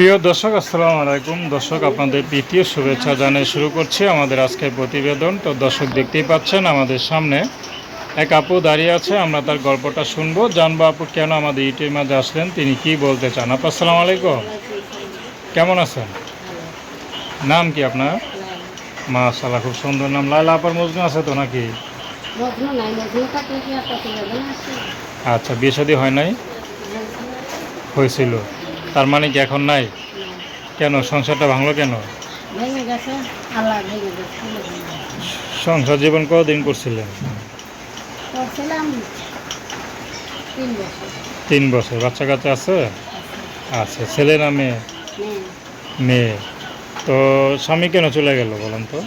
প্রিয় দর্শক আসসালামু আলাইকুম। দর্শক আপনাদের তৃতীয় শুভেচ্ছা জানিয়ে শুরু করছি আমাদের আজকের প্রতিবেদন। তো দর্শক দেখতেই পাচ্ছেন আমাদের সামনে এক আপু দাঁড়িয়ে আছে। আমরা তার গল্পটা শুনব। জানব আপু কেন আমাদের ইউটিউবের মাঝে আসলেন? তিনি কি বলতে চান? আপু আসসালামু আলাইকুম। কেমন আছেন? নাম কি আপনার? মাশাল্লাহ খুব সুন্দর নাম। লাইলা আপার মজনু আছে তো নাকি? আচ্ছা বিয়ে শাদী হয় নাই? হয়েছিল। তার মানে কি এখন নাই? কেন? সংসারটা ভাঙলো কেন? সংসার জীবন কতদিন করছিলেন? তিন বছর। বাচ্চা কাচ্চা আছে? আচ্ছা ছেলে না মেয়ে? মেয়ে। তো স্বামী কেন চলে গেল বলেন তো?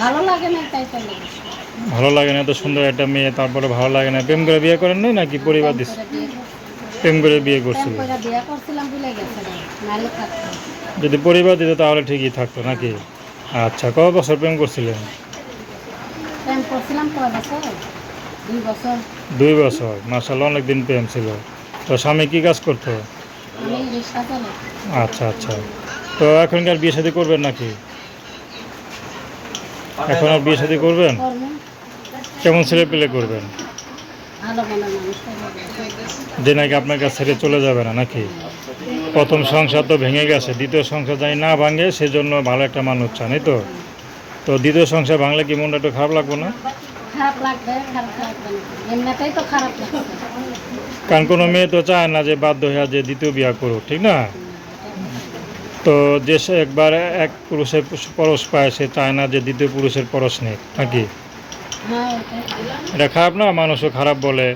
ভালো লাগে না তাই চলে ভালো লাগে না এত সুন্দর একটা মেয়ে তারপরে ভালো লাগে না। প্রেম করে বিয়ে করেন নাই নাকি পরিবার দিস প্রেম করে বিয়ে করছিল। যদি পরিবার দিত তাহলে ঠিকই থাকতো নাকি? আচ্ছা কত বছর প্রেম করছিলেন? দুই বছর। মার্শাল অনেক দিন প্রেম ছিল। তো স্বামী কি কাজ করতো? আচ্ছা আচ্ছা। তো এখন কি আর বিয়ে শাদী করবেন নাকি? এখন আর বিয়ে শাদী করবেন? কেমন ছেলে পেলে করবেন ভালো মনে মানুষ থাকবে। যে নাকি আপনার কাছ ছেড়ে চলে যাবে না নাকি? প্রথম সংসার তো ভেঙে গেছে দ্বিতীয় সংসার যাই না ভাঙে সেজন্য ভালো একটা মানুষ চান এই তো? তো দ্বিতীয় সংসার ভাঙলে কি মনটা একটু খারাপ লাগবে না? কারণ কোনো মেয়ে তো চায় না যে বাধ্য হয়ে যে দ্বিতীয় বিয়া করুক ঠিক না? তো যে একবার এক পুরুষের পরশ পায় সে চায় না যে দ্বিতীয় পুরুষের পরশ নেই নাকি। এটা খারাপ না মানুষও খারাপ বলে।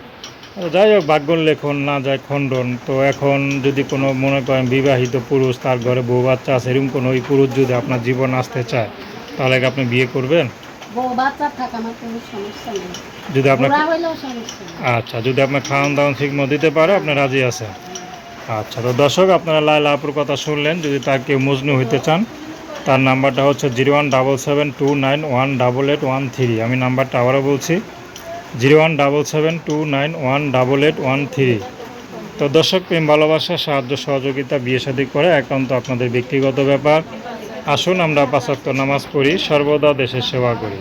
যাই হোক ভাগ্য লেখন না যায় খণ্ডন। তো এখন যদি কোনো মনে করেন বিবাহিত পুরুষ তার ঘরে বউ বাচ্চা আছে এরকম কোনো ওই পুরুষ যদি আপনার জীবন আসতে চায় তাহলে আপনি বিয়ে করবেন? যদি আপনার আচ্ছা যদি আপনার খাওয়ান দাওয়ান ঠিক মতো দিতে পারে আপনি রাজি আছেন? আচ্ছা তো দর্শক আপনারা লাইলা আপুর কথা শুনলেন যদি তার কেউ মজনু হইতে চান তার নাম্বারটা হচ্ছে zero one double seven two nine one double eight one three. আমি নাম্বারটা আবারও বলছি, zero one double seven two nine one double eight one three. তো দর্শক, প্রেম, ভালোবাসা, সাহায্য, সহযোগিতা, বিয়ে শাদী করে একান্ত আপনাদের ব্যক্তিগত ব্যাপার। আসুন আমরা পাঁচাত্তর নামাজ পড়ি, সর্বদা দেশের সেবা করি।